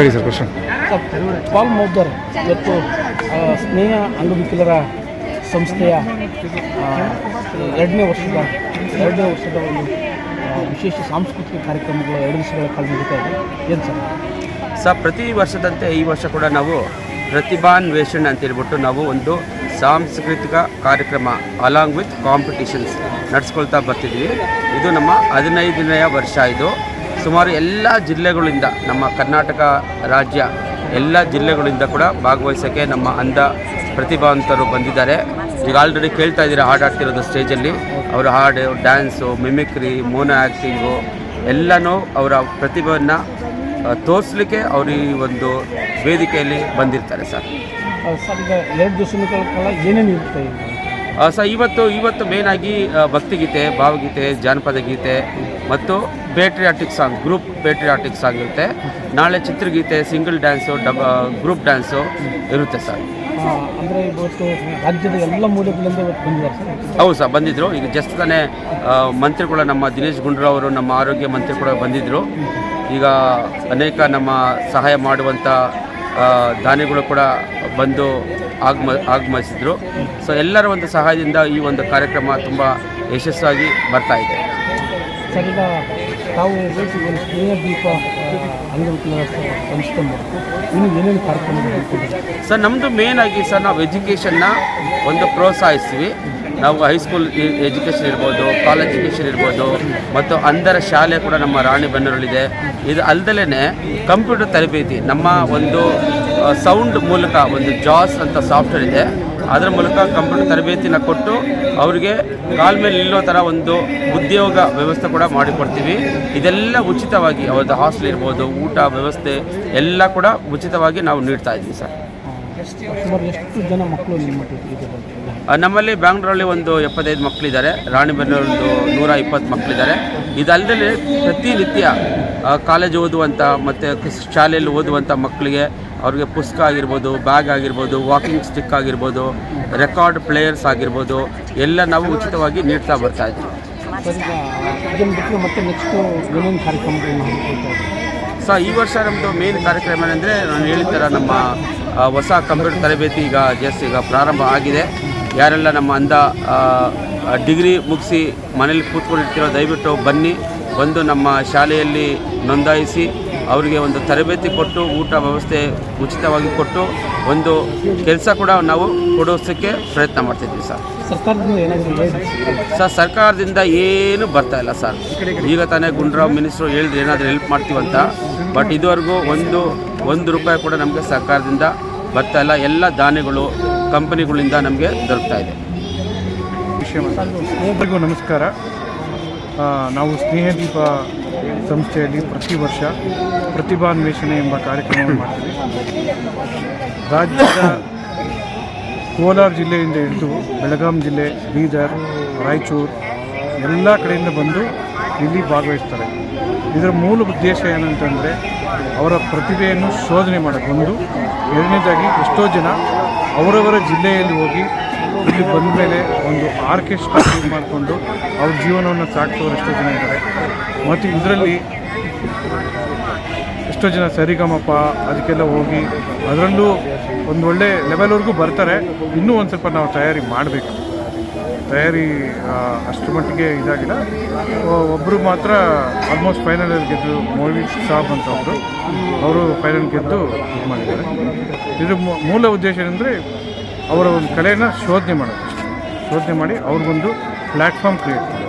ಕೇಳಿ sir question Pal ಮೌದರ್ ಇವತ್ತು ಸ್ನೇಹ ಅಂಗವಿಕಲರ ಸಂಸ್ಥೆಯ ಎರಡನೇ ವರ್ಷದ ಎರಡನೇ ವರ್ಷದ ಒಂದು ವಿಶೇಷ ಸಾಂಸ್ಕೃತಿಕ ಕಾರ್ಯಕ್ರಮಗಳು ಎರಡು ದಿವಸಗಳ ಕಾಲ ನಡೀತಾ ಇದೆ. ಏನು ಸರ್? ಸರ್ ಪ್ರತಿ ವರ್ಷದಂತೆ ಈ ವರ್ಷ ಕೂಡ ನಾವು ಪ್ರತಿಭಾನ್ವೇಷಣೆ ಅಂತ ಹೇಳ್ಬಿಟ್ಟು ನಾವು ಒಂದು ಸಾಂಸ್ಕೃತಿಕ ಕಾರ್ಯಕ್ರಮ ಅಲಾಂಗ್ ವಿತ್ ಕಾಂಪಿಟಿಷನ್ಸ್ ನಡೆಸ್ಕೊಳ್ತಾ ಬರ್ತಿದ್ವಿ. ಇದು ನಮ್ಮ ಹದಿನೈದನೆಯ ವರ್ಷ ಇದು. ಸುಮಾರು ಎಲ್ಲ ಜಿಲ್ಲೆಗಳಿಂದ ನಮ್ಮ ಕರ್ನಾಟಕ ರಾಜ್ಯ ಎಲ್ಲ ಜಿಲ್ಲೆಗಳಿಂದ ಕೂಡ ಭಾಗವಹಿಸೋಕ್ಕೆ ನಮ್ಮ ಅಂಧ ಪ್ರತಿಭಾವಂತರು ಬಂದಿದ್ದಾರೆ. ಈಗ ಆಲ್ರೆಡಿ ಕೇಳ್ತಾ ಇದ್ದೀರಾ ಹಾಡು ಆಡ್ತಿರೋದು ಸ್ಟೇಜಲ್ಲಿ ಅವರ ಹಾಡು ಡ್ಯಾನ್ಸು ಮಿಮಿಕ್ರಿ ಮೋನೋ ಆ್ಯಕ್ಟಿಂಗು ಎಲ್ಲನೂ ಅವರ ಪ್ರತಿಭೆಯನ್ನು ತೋರಿಸ್ಲಿಕ್ಕೆ ಅವರು ಈ ಒಂದು ವೇದಿಕೆಯಲ್ಲಿ ಬಂದಿರ್ತಾರೆ ಸರ್. ಸರ್, ಈಗ ಎರಡು ದಿವಸ ಏನೇನು ಇರುತ್ತೆ ಸರ್ ಇವತ್ತು ಇವತ್ತು ಮೇನಾಗಿ ಭಕ್ತಿಗೀತೆ ಭಾವಗೀತೆ ಜಾನಪದ ಗೀತೆ ಮತ್ತು patriotic song group patriotic song ಇರುತ್ತೆ. ನಾಳೆ ಚಿತ್ರಗೀತೆ ಸಿಂಗಲ್ ಡ್ಯಾನ್ಸು ಡಬ ಗ್ರೂಪ್ ಡ್ಯಾನ್ಸು ಇರುತ್ತೆ ಸರ್ ಅಂದರೆ ಇವತ್ತು ರಾಜ್ಯದ ಎಲ್ಲ ಮೂಲೆಗಳಿಂದ ಇವತ್ತು ಬಂದಿದ್ದಾರೆ ಸರ್ ಹೌದು ಸರ್ ಬಂದಿದ್ದರು ಈಗ ಜಸ್ಟ್ ತಾನೇ ಮಂತ್ರಿ ಕೂಡ ನಮ್ಮ ದಿನೇಶ್ ಗುಂಡೂರಾವ್ ಅವರು ನಮ್ಮ ಆರೋಗ್ಯ ಮಂತ್ರಿ ಕೂಡ ಬಂದಿದ್ದರು ಈಗ ಅನೇಕ ನಮ್ಮ ಸಹಾಯ ಮಾಡುವಂಥ ದಾನಿಗಳು ಕೂಡ ಬಂದು ಆಗಮ ಆಗಮಿಸಿದ್ರು. ಸೊ ಎಲ್ಲರ ಒಂದು ಸಹಾಯದಿಂದ ಈ ಒಂದು ಕಾರ್ಯಕ್ರಮ ತುಂಬ ಯಶಸ್ಸಾಗಿ ಬರ್ತಾ ಇದೆ. ಸರ್ ತಾವು ಒಂದು ದೀಪ ಇನ್ನು ಏನೇನು ನಮ್ಮದು ಮೇನ್ ಆಗಿ ಸರ್ ನಾವು ಎಜುಕೇಷನ್ನ ಒಂದು ಪ್ರೋತ್ಸಾಹಿಸ್ತೀವಿ. ನಾವು ಹೈಸ್ಕೂಲ್ ಎಜುಕೇಷನ್ ಇರ್ಬೋದು ಕಾಲೇಜ್ ಎಜುಕೇಷನ್ ಇರ್ಬೋದು ಮತ್ತು ಅಂಧರ ಶಾಲೆ ಕೂಡ ನಮ್ಮ ರಾಣಿಬೆನ್ನೂರಲ್ಲಿದೆ ಇದು ಅಲ್ದಲೇ ಕಂಪ್ಯೂಟರ್ ತರಬೇತಿ ನಮ್ಮ ಒಂದು ಸೌಂಡ್ ಮೂಲಕ ಒಂದು ಜಾಸ್ ಅಂತ ಸಾಫ್ಟ್ವೇರ್ ಇದೆ. ಅದರ ಮೂಲಕ ಕಂಪ್ಯೂಟರ್ ತರಬೇತಿನ ಕೊಟ್ಟು ಅವರಿಗೆ ಕಾಲ ಮೇಲೆ ನಿಲ್ಲೋ ಥರ ಒಂದು ಉದ್ಯೋಗ ವ್ಯವಸ್ಥೆ ಕೂಡ ಮಾಡಿಕೊಡ್ತೀವಿ. ಇದೆಲ್ಲ ಉಚಿತವಾಗಿ ಅವ್ರದ್ದು ಹಾಸ್ಟೆಲ್ ಇರ್ಬೋದು, ಊಟ ವ್ಯವಸ್ಥೆ ಎಲ್ಲ ಕೂಡ ಉಚಿತವಾಗಿ ನಾವು ನೀಡ್ತಾ ಇದ್ದೀವಿ ಸರ್. ಸುಮಾರು ಎಷ್ಟು ಜನ ಮಕ್ಕಳು ನಿಮ್ಮ ಇದು ಬಂದಿದ್ದಾರೆ? ನಮ್ಮಲ್ಲಿ ಬ್ಯಾಂಗ್ಳೂರಲ್ಲಿ ಒಂದು ಎಪ್ಪತ್ತೈದು ಮಕ್ಕಳಿದ್ದಾರೆ. ರಾಣಿಬೆನ್ನೂರೊಂದು ನೂರ ಇಪ್ಪತ್ತು ಮಕ್ಕಳಿದ್ದಾರೆ. ಇದಲ್ಲದೆ ಪ್ರತಿನಿತ್ಯ ಆ, ಕಾಲೇಜ್ ಓದುವಂಥ ಮತ್ತು ಶಾಲೆಯಲ್ಲಿ ಓದುವಂಥ ಮಕ್ಕಳಿಗೆ ಅವ್ರಿಗೆ ಪುಸ್ತಕ ಆಗಿರ್ಬೋದು ಬ್ಯಾಗ್ ಆಗಿರ್ಬೋದು ವಾಕಿಂಗ್ ಸ್ಟಿಕ್ ಆಗಿರ್ಬೋದು ರೆಕಾರ್ಡ್ ಪ್ಲೇಯರ್ಸ್ ಆಗಿರ್ಬೋದು ಎಲ್ಲ ನಾವು ಉಚಿತವಾಗಿ ನೀಡ್ತಾ ಬರ್ತಾ ಇದ್ದೀವಿ. ಸರ್ ಈಗ ಇದನ್ನು ಬಿಟ್ಟರೆ ಮತ್ತೆ ನೆಕ್ಸ್ಟು ಏನೇನು ಕಾರ್ಯಕ್ರಮಗಳನ್ನು ಹಮ್ಮಿಕೊಳ್ತಾ ಇದ್ದಾರೆ? ಸೊ ಈ ವರ್ಷ ನಮ್ಮದು ಮೇನ್ ಕಾರ್ಯಕ್ರಮ ಏನಂದರೆ ನಾನು ಹೇಳಿದ ನಮ್ಮ ಹೊಸ ಕಂಪ್ಯೂಟರ್ ತರಬೇತಿ ಈಗ ಜಸ್ಟ್ ಈಗ ಪ್ರಾರಂಭ ಆಗಿದೆ. ಯಾರೆಲ್ಲ ನಮ್ಮ ಅಂದ ಡಿಗ್ರಿ ಮುಗಿಸಿ ಮನೇಲಿ ಕೂತ್ಕೊಂಡಿರ್ತೀರೋ ದಯವಿಟ್ಟು ಬನ್ನಿ. ಬಂದು ನಮ್ಮ ಶಾಲೆಯಲ್ಲಿ ನೋಂದಾಯಿಸಿ ಅವರಿಗೆ ಒಂದು ತರಬೇತಿ ಕೊಟ್ಟು, ಊಟ ವ್ಯವಸ್ಥೆ ಉಚಿತವಾಗಿ ಕೊಟ್ಟು ಒಂದು ಕೆಲಸ ಕೂಡ ನಾವು ಕೊಡಿಸೋಕ್ಕೆ ಪ್ರಯತ್ನ ಮಾಡ್ತಿದ್ವಿ ಸರ್. ಸರ್ ಸರ್ಕಾರದಿಂದ ಏನು ಬರ್ತಾ ಇಲ್ಲ ಸರ್. ಈಗ ತಾನೇ ಗುಂಡ್ರಾವ್ ಮಿನಿಸ್ಟ್ರು ಹೇಳಿದ್ರು ಏನಾದರೂ ಹೆಲ್ಪ್ ಮಾಡ್ತೀವಂತ ಬಟ್ ಇದುವರೆಗೂ ಒಂದು ಒಂದು ರೂಪಾಯಿ ಕೂಡ ನಮಗೆ ಸರ್ಕಾರದಿಂದ ಬರ್ತಾ ಇಲ್ಲ. ಎಲ್ಲ ದಾನಿಗಳು ಕಂಪನಿಗಳಿಂದ ನಮಗೆ ದೊರಕ್ತಾ ಇದೆ. ಒಬ್ಬರಿಗೂ ನಮಸ್ಕಾರ. ನಾವು ಸ್ನೇಹದೀಪ ಸಂಸ್ಥೆಯಲ್ಲಿ ಪ್ರತಿ ವರ್ಷ ಪ್ರತಿಭಾನ್ವೇಷಣೆ ಎಂಬ ಕಾರ್ಯಕ್ರಮವನ್ನು ಮಾಡ್ತೀವಿ. ರಾಜ್ಯದ ಕೋಲಾರ ಜಿಲ್ಲೆಯಿಂದ ಹಿಡಿದು ಬೆಳಗಾಂ ಜಿಲ್ಲೆ, ಬೀದರ್, ರಾಯಚೂರು ಎಲ್ಲ ಕಡೆಯಿಂದ ಬಂದು ಇಲ್ಲಿ ಭಾಗವಹಿಸ್ತಾರೆ. ಇದರ ಮೂಲ ಉದ್ದೇಶ ಏನಂತಂದರೆ ಅವರ ಪ್ರತಿಭೆಯನ್ನು ಶೋಧನೆ ಮಾಡೋದು ಒಂದು ಎರಡನೇದಾಗಿ ಎಷ್ಟೋ ಜನ ಅವರವರ ಜಿಲ್ಲೆಯಲ್ಲಿ ಹೋಗಿ ಇಲ್ಲಿ ಬಂದ ಮೇಲೆ ಒಂದು ಆರ್ಕೆಸ್ಟ್ರಾ ಮಾಡಿಕೊಂಡು ಅವ್ರ ಜೀವನವನ್ನು ಸಾಕ್ತವರು ಎಷ್ಟೋ ಜನ ಇದ್ದಾರೆ. ಮತ್ತು ಇದರಲ್ಲಿ ಎಷ್ಟೋ ಜನ ಸರಿಗಮಪ, ಅದಕ್ಕೆಲ್ಲ ಹೋಗಿ ಅದರಲ್ಲೂ ಒಂದು ಒಳ್ಳೆ ಲೆವೆಲ್ವರೆಗೂ ಬರ್ತಾರೆ. ಇನ್ನೂ ಒಂದು ಸ್ವಲ್ಪ ನಾವು ತಯಾರಿ ಮಾಡಬೇಕು. ತಯಾರಿ ಅಷ್ಟು ಮಟ್ಟಿಗೆ ಇದಾಗಿಲ್ಲ. ಒಬ್ಬರು ಮಾತ್ರ ಆಲ್ಮೋಸ್ಟ್ ಫೈನಲಲ್ಲಿ ಗೆದ್ದು ಮೋಹಿತ್ ಸಾಬ್ ಅಂತ ಅವರು ಅವರು ಫೈನಲ್ ಗೆದ್ದು ಇದು ಮಾಡಿದ್ದಾರೆ. ಇದು ಮೂಲ ಉದ್ದೇಶ ಏನಂದರೆ ಅವರ ಒಂದು ಕಲೆಯನ್ನು ಶೋಧನೆ ಮಾಡೋದು ಶೋಧನೆ ಮಾಡಿ ಅವ್ರಿಗೊಂದು ಪ್ಲ್ಯಾಟ್ಫಾರ್ಮ್ ಕ್ರಿಯೇಟ್ ಮಾಡೋದು.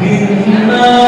Minna